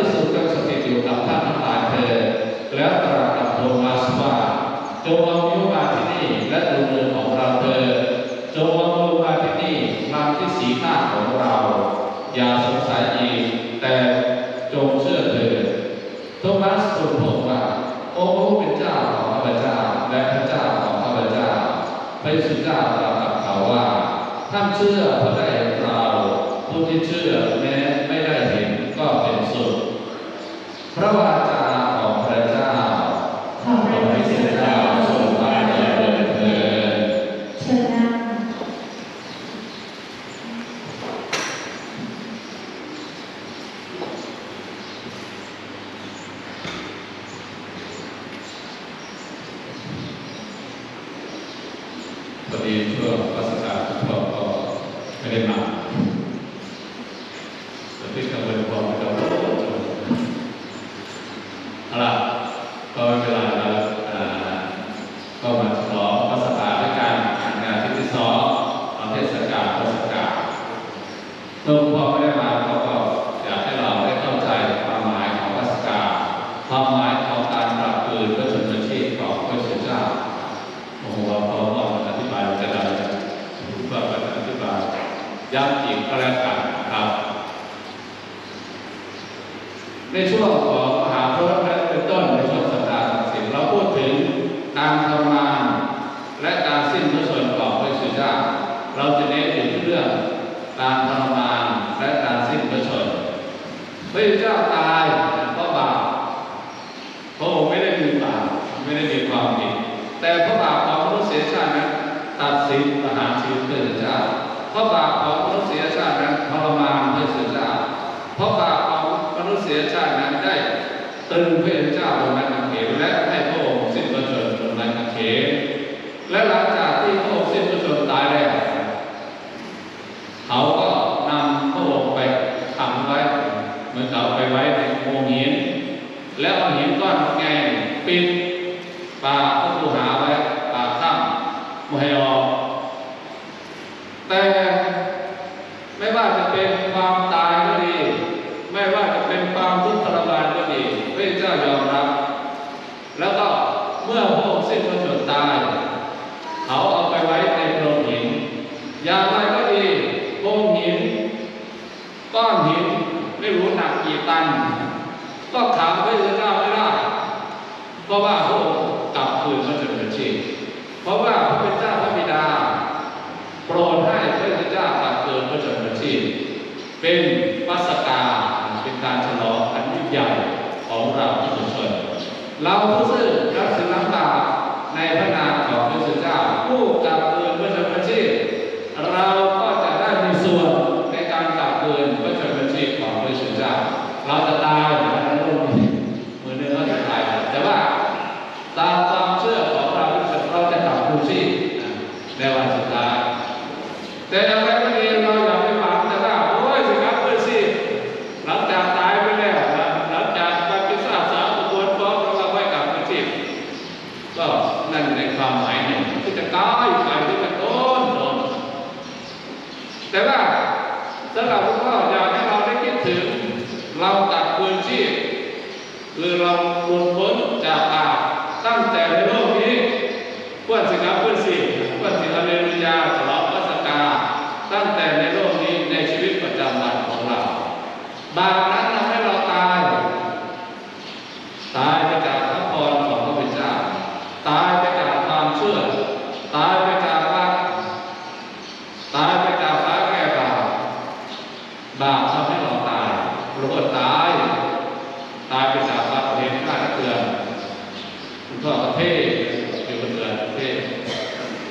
ที่สุดจงสถิตอยู่กับท่านทั้งหลายเถิดแล้วตราสกับโทมัสว่าจงเอานิ้มาที่นี่และดูมือของเราเถิดจงเอามืมาที่นี่มำที่สีหน้าของเรา อย่าสงสัยอีกแต่จงเชื่อเถิดโทมัสทูลพองค์ว่าโอ้ผู้เป็นเจ้าของพระเจ้าและพระเจ้าของพระเจ้าพระสุเจ้าตรัสกับเขาว่าท่านเชื่อพระใดเราผู้ที่เชื่อแม้ไม่ได้เห็น มหาชีวิตเกิดเจ้าพราะบาทของพระเสียชาติ ก็เท่อยู่เป็นเดือนเท่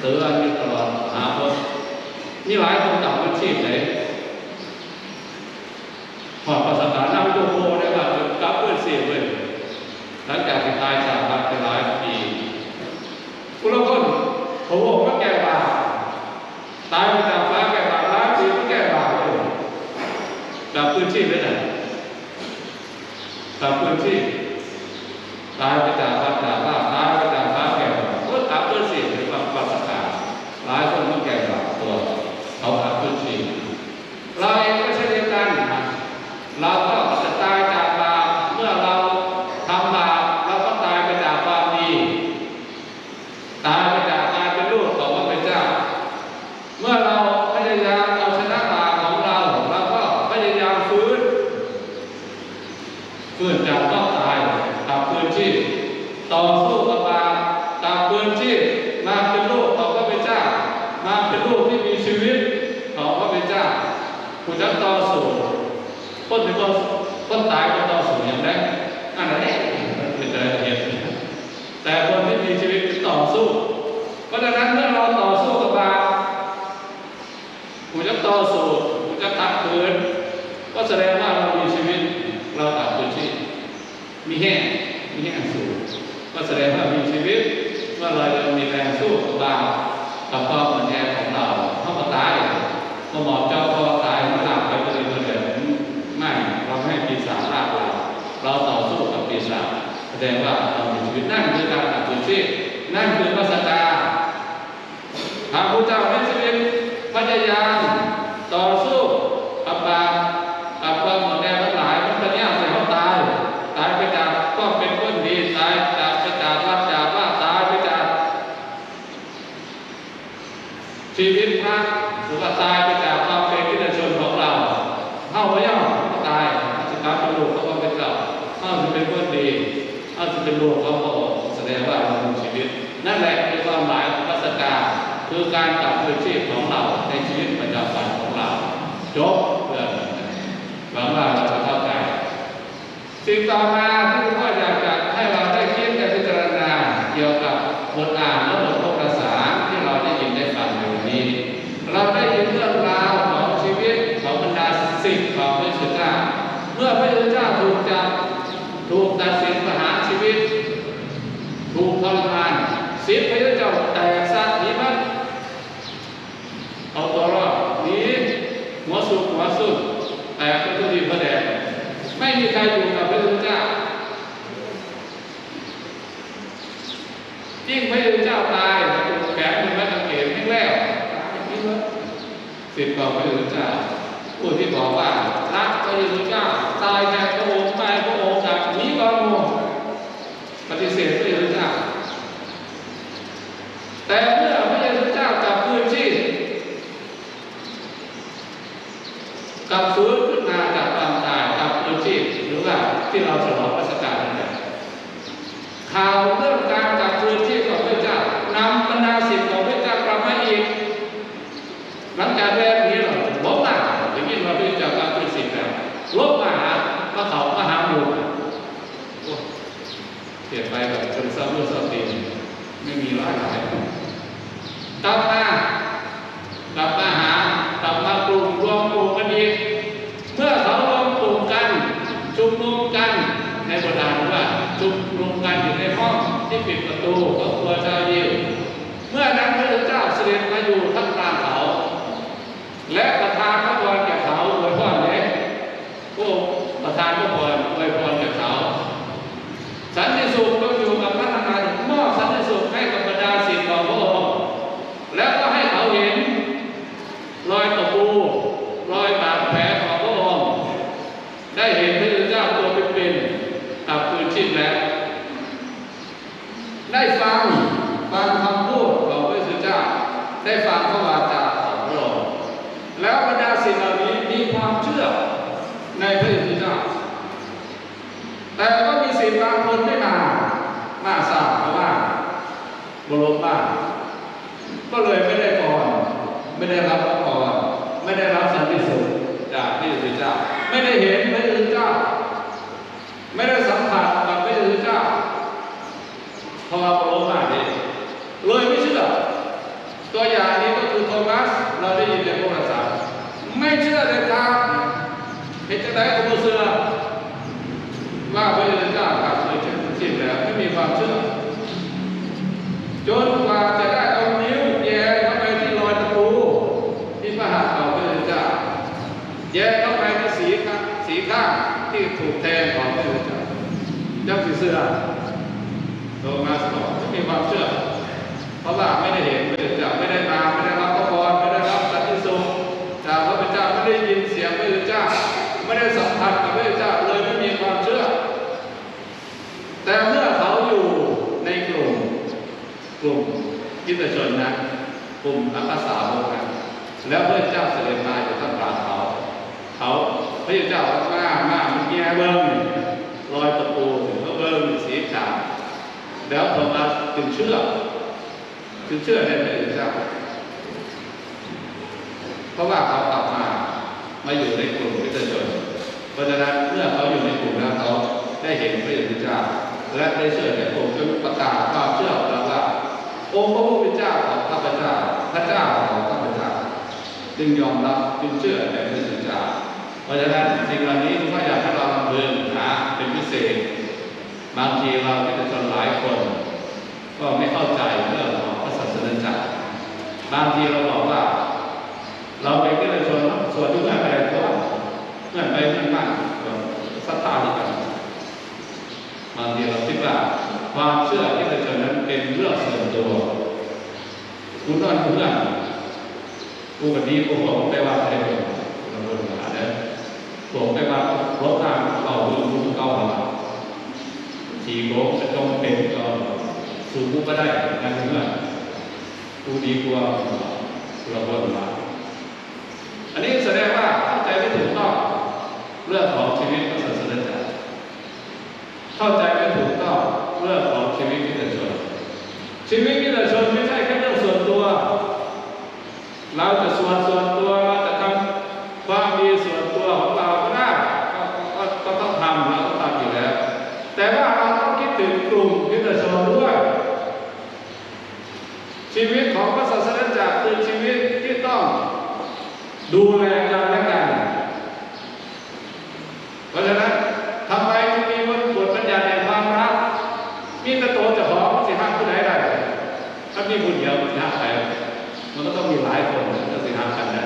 เตือนอยู่ตลอดหาคนนี่หลายคนจำอาชีพไหนพอภาษาฐานนั่งโยโคได้ว่าเป็กับเพื่อนเสียเพื่อนหลังจากที่ตายจากไปหลายปีคุณละคนผมบอกว่าแก่บาตายไปตามฟ้าแก่บาล้านปีก็แก่บาอยู่กับพื้นที่ไม่ไหนดับพื้นที่ สู้เพราะฉะนั้นเมื่อเราต่อสู้กับบาปกูจะต่อสู้ ยาต่อสู้กับบาปกับความหมดแรงทั้งหลายมันเป็นเนี่ใส่ยเขาตาย ตายไปจากก็เป็นคนดีตายจากไปจากรับจากว่าตายไปจากชีวิตพระหรือว่าตายไปจากความเป็นที่ชนของเราเข้าไปย่อมตายสกัดกระดูกเขาก็เป็นเราเข้าจะเป็นคนดีเข้าจะเป็นลูกเขาก็แสดงว่าเรามชีวิต นั่นแหละคือความหมายของพัสกาคือการกลับคืนชีพของ Sita ติดต่อพระพุทธเจ้าผู้ที่บอกว่าพระพระพุทธเจ้าตายแน Tá, tá. ลุ่มอัคสาวกนะแล้วพระเจ้าเสด็จมาอยู่ท่ามกลางเขา เขาพระเจ้าก็มามามื่อกี้เบิ้งรอยตะปูถึงเขาเบิ้งสีขาวแล้วโทมัสจึงเชื่อคือเชื่อในพระเจ้าเพราะว่าเขากลับมามาอยู่ในกลุ่มพิจชนเพราะฉะนั้นเมื่อเขาอยู่ในกลุ่มแล้วเขาได้เห็นพระพุทธเจ้าและได้เชื่อในกลุ่มจนประกาศ จึงยอมรับจึงเชื่อในพระพุทธเจ้าเพราะฉะนั้นสิ่งเหล่านี้ก็อยากให้เราลำเพึงหาเป็นพิเศษ บางทีเราพิจชนหลายคน ก็ไม่เข้าใจเรื่องของพระศาสนาจักรบางทีเราบอกว่า เราเป็นพิจชนส่วนที่เพื่อนไปเพราะว่าเพื่อนไปเพื่อนบ้านก็ศรัทธาด้วยกันบางทีเราคิดว่าความเชื่อที่พิจชนนั้นเป็นเรื่องส่วนตัว คุณนอนเพื่อน กูกับดีกูบอกไปว่าอะไรเป็นเราโดนหาเด้อบอกไปว่ารถทางเราเรื่องคุณเก่าหาทีโกจะต้องเป็นก็สูกูก็ได้กันเมื่อกูดีกว่าเราบนมาอันนี้แสดงว่าเข้าใจไม่ถูกต้องเรื่องของชีวิตพระศาสนาจักรเข้าใจไม่ถูกต้องเรื่องของชีวิตพิจชนชีวิตพิจชนไม่ใช่แค่เรื่องส่วนตัว เราจะส่วนส่วนตัวเราจะทำความดีส่วนตัวของเราก็ได้ก็ก็ก็ต้องทำเราต้องทำอยู่แล้ว แต่ว่าเราต้องคิดถึงกลุ่มพิจชนด้วย ชีวิตของพระศาสนาจักรคือชีวิตที่ต้องดูแลกันและกัน เพราะฉะนั้นทำไมจึงมีบทบทบัญญัติแห่งความรัก มีแต่ตัวเจะของสิห้ามผู้ใดได้ถ้ามีผู้เดียวมันสิห้ามใครมันก็ต้องมีหลายคนถึงจะสิห้ามกันได้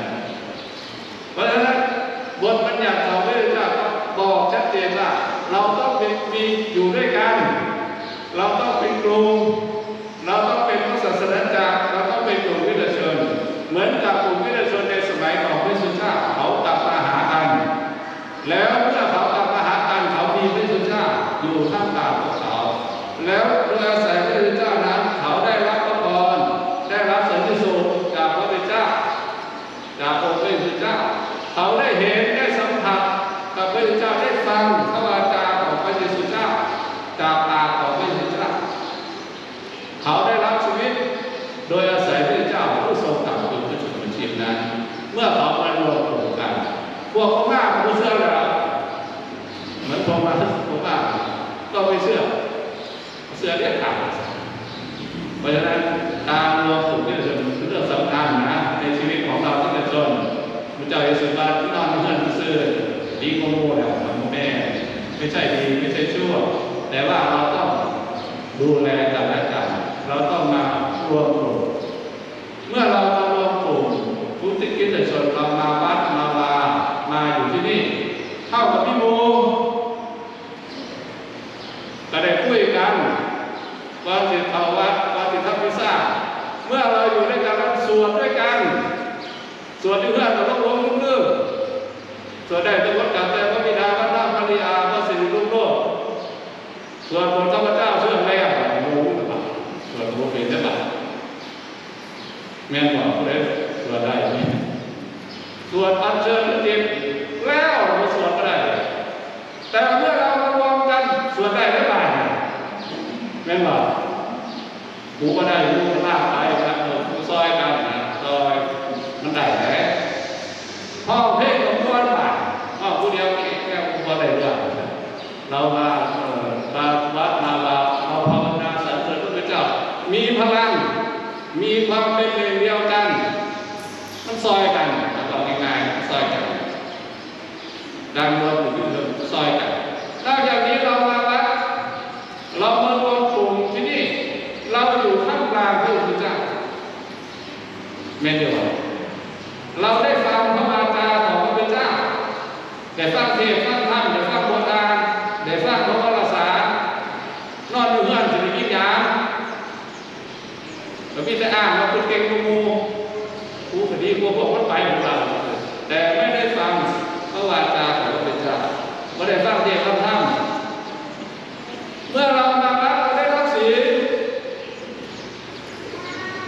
เพราะฉะนั้นบทบัญญัติของพระพุทธเจ้าก็บอกชัดเจนว่า เราต้องเป็นมีอยู่ด้วยกัน เราต้องเป็นกลุ่มเราต้องเป็นพระศาสนาจักรเราต้องเป็นกลุ่มวิทยาชน เหมือนกับกลุ่มวิทยาชนในสมัยของพระสุชาติเขากลับมาหากัน แล้วเมื่อเขากลับมาหากันเขามีพระสุชาติอยู่ท่ามกลางพวกเขา แล้วโดยอาศัยพระพุทธเจ้านั้น เขาได้รับพระพรได้รับสันติสุขจากพระพุทธเจ้า จากองค์พระพุทธเจ้า เขาได้เห็นได้สัมผัสกับพระพุทธเจ้าได้ฟังพระวาจาของพระเยซูเจ้า จากปากของพระเยซูเจ้า เขาได้รับชีวิต โดยอาศัยพระพุทธเจ้าผู้ทรงตัดคุณพระชนม์ชีพนั้น เมื่อเขามารวมกลุ่มกัน พวกเขามากผู้เชื่อแล้วเหมือนพวกมาพวกมาก็ไม่เชื่อเชื่อเรียกขาดเพราะฉะนั้นการรวมกลุ่มที่จะเป็นเรื่องสำคัญนะในชีวิตของเราที่จะจนพระเจ้าเยซูมาที่นอนเพื่อนซื่อดีโกโมแล้วของแม่ไม่ใช่ดีไม่ใช่ชั่ว แต่ว่าเราต้องดูแลกันและกันเราต้องมารวมกลุ่มเมื่อเรามารวมกลุ่มผู้ที่คิดจะชนเรามาวัดมาลามาอยู่ที่นี่เท่ากับพี่โมก็ได้คุยกันก่อนสิเข้าวัดก่อนสิทำพิซซ่าเมื่อเราอยู่ด้วยกันเราสวดด้วยกัน สวดที่เพื่อนเราต้องร้องทุกเรื่องสวดได้ทุกวัดกับแต่พระบิดาพระนามพระริยาพระสิริรุ่งโรจน์ส่วนบทข้าพเจ้าเชื่อแรกโอ้โหส่วนบทเป็นได้ปะ แม่นบอกผู้ใดสวดได้ไหมสวดอัญเชิญพระเจมแล้วเราสวดก็ได้ แต่เมื่อเรามารวมกันสวดได้หรือเปล่า ซอยกันเอาบอกง่ายๆซอยกันดังรวมอยู่เรื่องซอยกันนอกจากนี้เรามาวัดเรามารวมกลุ่มที่นี่ เราอยู่ท่ามกลางพระพุทธเจ้าแม่นเดียวเราได้ฟังพระวาจาของพระพุทธเจ้า ได้ฟังเทศน์ฟังธรรมได้ฟังบทอ่านได้ฟังพระวรสารนอนอยู่เฮือนสิได้ยินยาม แล้วมีแต่อ่านว่าคุณเก่งกูมูกูคดีกูพวกมันไปของเราแต่ไม่ได้ฟังพระวาจาของพระพุทธเจ้าไม่ได้ฟังเทศน์ฟังธรรมเมื่อเรามารับเราได้รับศีล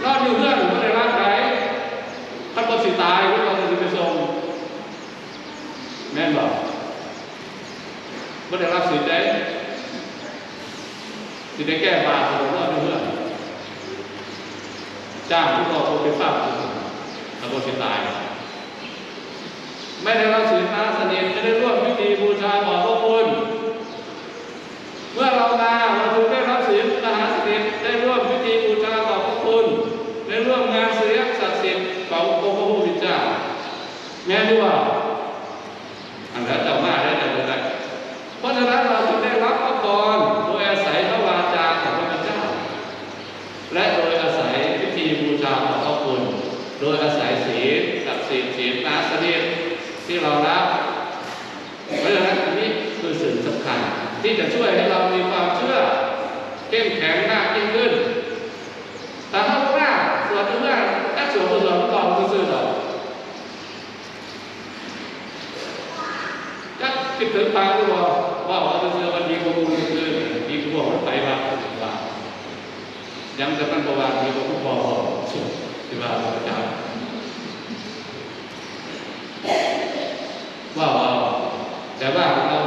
นอนอยู่เฮือนไม่ได้รับไหนท่านก็สิตายหรือเราจะไปส่งแม่นบอกไม่ได้รับสิทธิ์ได้สิทธิ์ได้แก้บาปของเราเพื่อน จ้างผู้ก่อคนไปฝากคุณถ้าคนสิตาย ไม่ได้รับสิทธิ์นะสนิทไม่ได้ร่วมพิธีบูชาขอพระคุณเมื่อเรามาเราถึงได้รับสิทธิ์มหาสนิทได้ร่วมพิธีบูชาขอพระคุณได้ร่วมงานเสียงศักดิ์สิทธิ์ขององค์พระผู้เป็นเจ้า แม่นด้วย อันนั้นจะมาได้แต่เมื่อไรเพราะฉะนั้นเราจึงได้รับพระพรโดยอาศัยพระวาจาของพระพุทธเจ้า และโดยอาศัยพิธีบูชาของพระคุณ โดยอาศัยศีลศักดิ์สิทธิ์ศีลนาสนิทที่เรารับ เพราะฉะนั้นอันนี้คือสิ่งสำคัญ ที่จะช่ วยให้เรามีความเชื่อเข้มแข็งมากยิ่งขึ้น แต่ถ้าว่าส่วนหนึ่งว่าถ้าส่วนผสมก่อนซื่อๆหรอกจักคิดถึงทางหรือว่าว่าว่าจะเจอวันดีกว่าคุณคือดีกว่ามันไปว่าว่ายังจะเป็นประวัติดีกว่าผู้บอกสุดที่ว่าพระเจ้าว่าว่าแต่ว่าเรา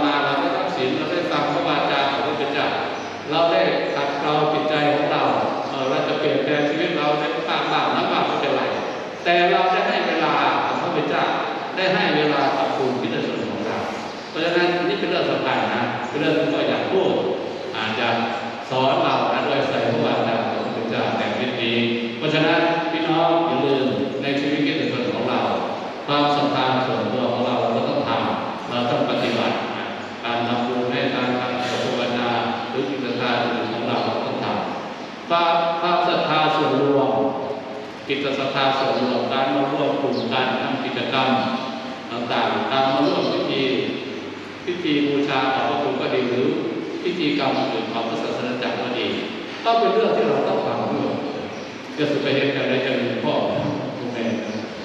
แต่เราจะให้เวลากับพระพุทธเจ้าได้ให้เวลากับคุณพิจารณาของเราเพราะฉะนั้นนี่เป็นเรื่องสำคัญนะเป็นเรื่องที่ก็อยากพูดอาจจะสอนเรา กิจศรัทธาส่วนรวมการมาร่วมกลุ่มกันทำกิจกรรมต่างๆ การมาร่วมพิธีพิธีบูชาของพระคุณก็ดีหรือพิธีกรรมอื่นของพระศาสนาจักรก็ดีก็เป็นเรื่องที่เราต้องฟังด้วยจะสุไปเห็นกันในจะมีพ่อคุณแม่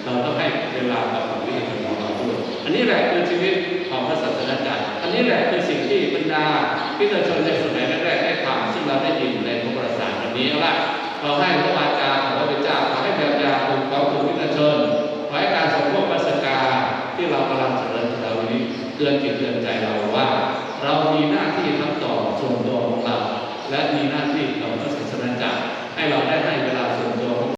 เราต้องให้เวลากับวิธีของเราด้วยอันนี้แหละคือชีวิตของพระศาสนาจักรอันนี้แหละคือสิ่งที่บรรดาพิจารชนในสมัยแรกๆได้ทำซึ่งเราได้ยินในพระประสานวันนี้เอาละเราให้พระวาจาของพระพุท ตือนจิตเตือนใจเราว่า เรามีหน้าที่ทั้งต่อส่วนตัวของเรา และมีหน้าที่ต่อพระศาสนาจักรให้เราได้ให้เวลา